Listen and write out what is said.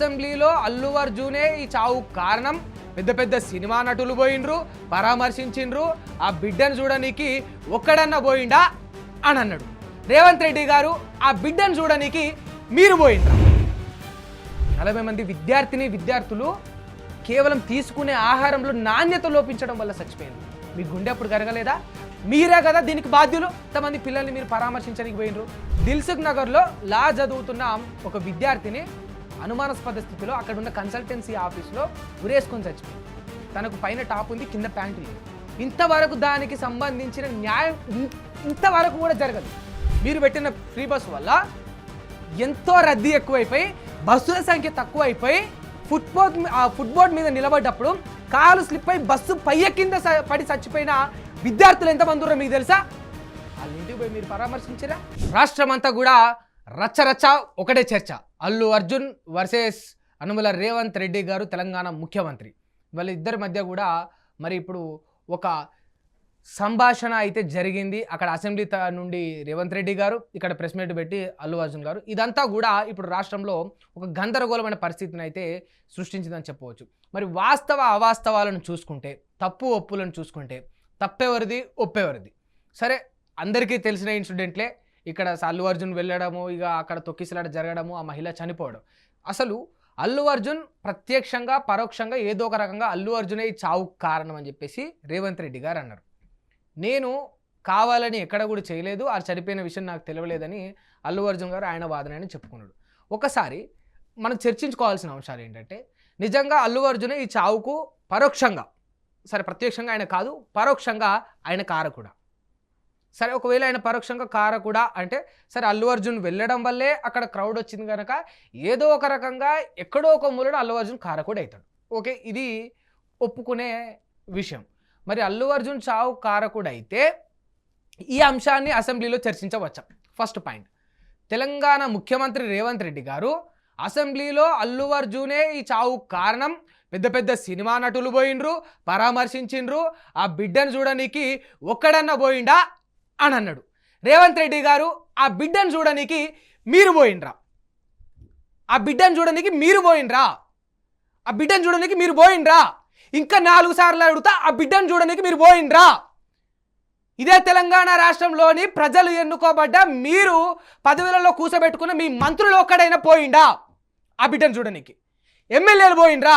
అసెంబ్లీలో అల్లు అర్జునే ఈ చావు కారణం. పెద్ద పెద్ద సినిమా నటులు పోయిండ్రు పరామర్శించిండ్రు. ఆ బిడ్డను చూడనీకి ఒక్కడన్నా పోయిండా అని అన్నాడు. రేవంత్ రెడ్డి గారు ఆ బిడ్డను చూడనీకి మీరు పోయిండ్రా? నలభై మంది విద్యార్థిని విద్యార్థులు కేవలం తీసుకునే ఆహారంలో నాణ్యత లోపించడం వల్ల చచ్చిపోయింది మీ గుండె అప్పుడు కరగలేదా? మీరే కదా దీనికి బాధ్యులు. ఇంతమంది పిల్లల్ని మీరు పరామర్శించడానికి పోయినరు దిల్సుఖ్ నగర్లో లా చదువుతున్న ఒక విద్యార్థిని అనుమానాస్పద స్థితిలో అక్కడ ఉన్న కన్సల్టెన్సీ ఆఫీస్లో ఉరేసుకొని చచ్చిపోయింది. తనకు పైన టాప్ ఉంది కింద ప్యాంటు లేదు. ఇంతవరకు దానికి సంబంధించిన న్యాయం ఇంతవరకు కూడా జరగదు. మీరు పెట్టిన ఫ్రీ బస్సు వల్ల ఎంతో రద్దీ ఎక్కువైపోయి బస్సుల సంఖ్య తక్కువైపోయి ఫుట్బోర్డ్ ఆ ఫుట్బోర్డ్ మీద నిలబడ్డప్పుడు కాలు స్లిప్ అయి బస్సు పయ్య కింద స- పడి చచ్చిపోయిన విద్యార్థులు ఎంతమంది ఉన్నారో మీకు తెలుసా? వాళ్ళ ఇంటికి పోయి మీరు పరామర్శించారా? రాష్ట్రం అంతా కూడా రచ్చ రచ్చ ఒకటే చర్చ. అల్లు అర్జున్ వర్సెస్ అనుమల రేవంత్ రెడ్డి గారు తెలంగాణ ముఖ్యమంత్రి. వాళ్ళ ఇద్దరి మధ్య కూడా మరి ఇప్పుడు ఒక సంభాషణ అయితే జరిగింది. అక్కడ అసెంబ్లీ నుండి రేవంత్ రెడ్డి గారు ఇక్కడ ప్రెస్ మీట్ పెట్టి అల్లు అర్జున్ గారు. ఇదంతా కూడా ఇప్పుడు రాష్ట్రంలో ఒక గందరగోళమైన పరిస్థితిని అయితే సృష్టించిందని చెప్పవచ్చు. మరి వాస్తవ అవాస్తవాలను చూసుకుంటే తప్పు ఒప్పులను చూసుకుంటే తప్పెవరిది? ఒప్పెవరిది. సరే అందరికీ తెలిసిన ఇన్సిడెంట్లే. ఇక్కడ అల్లు అర్జున్ వెళ్ళడము ఇక అక్కడ తొక్కిసలాట జరగడము ఆ మహిళ చనిపోవడం. అసలు అల్లు అర్జున్ ప్రత్యక్షంగా పరోక్షంగా ఏదో ఒక రకంగా అల్లు అర్జునే ఈ చావు కారణం అని చెప్పేసి రేవంత్ రెడ్డి గారు అన్నారు. నేను కావాలని ఎక్కడ కూడా చేయలేదు ఆ చనిపోయిన విషయం నాకు తెలియలేదని అల్లు అర్జున్ గారు ఆయన వాదనని చెప్పుకున్నాడు. ఒకసారి మనం చర్చించుకోవాల్సిన అంశాలు ఏంటంటే నిజంగా అల్లు అర్జునే ఈ చావుకు పరోక్షంగా సరే ప్రత్యక్షంగా ఆయన కాదు పరోక్షంగా ఆయన కారకుడా? సరే ఒకవేళ ఆయన పరోక్షంగా కారకుడా అంటే సరే అల్లు అర్జున్ వెళ్ళడం వల్లే అక్కడ క్రౌడ్ వచ్చింది కనుక ఏదో ఒక రకంగా ఎక్కడో ఒక మూలన అల్లు అర్జున్ కారకుడు అవుతాడు. ఓకే? ఇది ఒప్పుకునే విషయం. మరి అల్లు అర్జున్ చావు కారకుడు అయితే ఈ అంశాన్ని అసెంబ్లీలో చర్చించవచ్చు. First point. తెలంగాణ ముఖ్యమంత్రి రేవంత్ రెడ్డి గారు అసెంబ్లీలో అల్లు అర్జునే ఈ చావు కారణం. పెద్ద పెద్ద సినిమా నటులు పోయిండ్రు పరామర్శించిండ్రు. ఆ బిడ్డను చూడనీకి ఒక్కడన్నా పోయిండా? అని అన్నాడు రేవంత్ రెడ్డి గారు ఆ బిడ్డను చూడనీకి మీరు పోయిండ్రా ఆ బిడ్డను చూడనీకి మీరు పోయిండ్రా ఆ బిడ్డను చూడనీకి మీరు పోయిండ్రా ఇంకా నాలుగు సార్లు అడుగుతా ఆ బిడ్డను చూడనీకి మీరు పోయిండ్రా ఇదే తెలంగాణ రాష్ట్రంలోని ప్రజలు ఎన్నుకోబడ్డ మీరు పదవులలో కూసబెట్టుకున్న మీ మంత్రులు ఒక్కడైనా పోయిండా? ఆ బిడ్డను చూడనీకి. ఎమ్మెల్యేలు పోయిండ్రా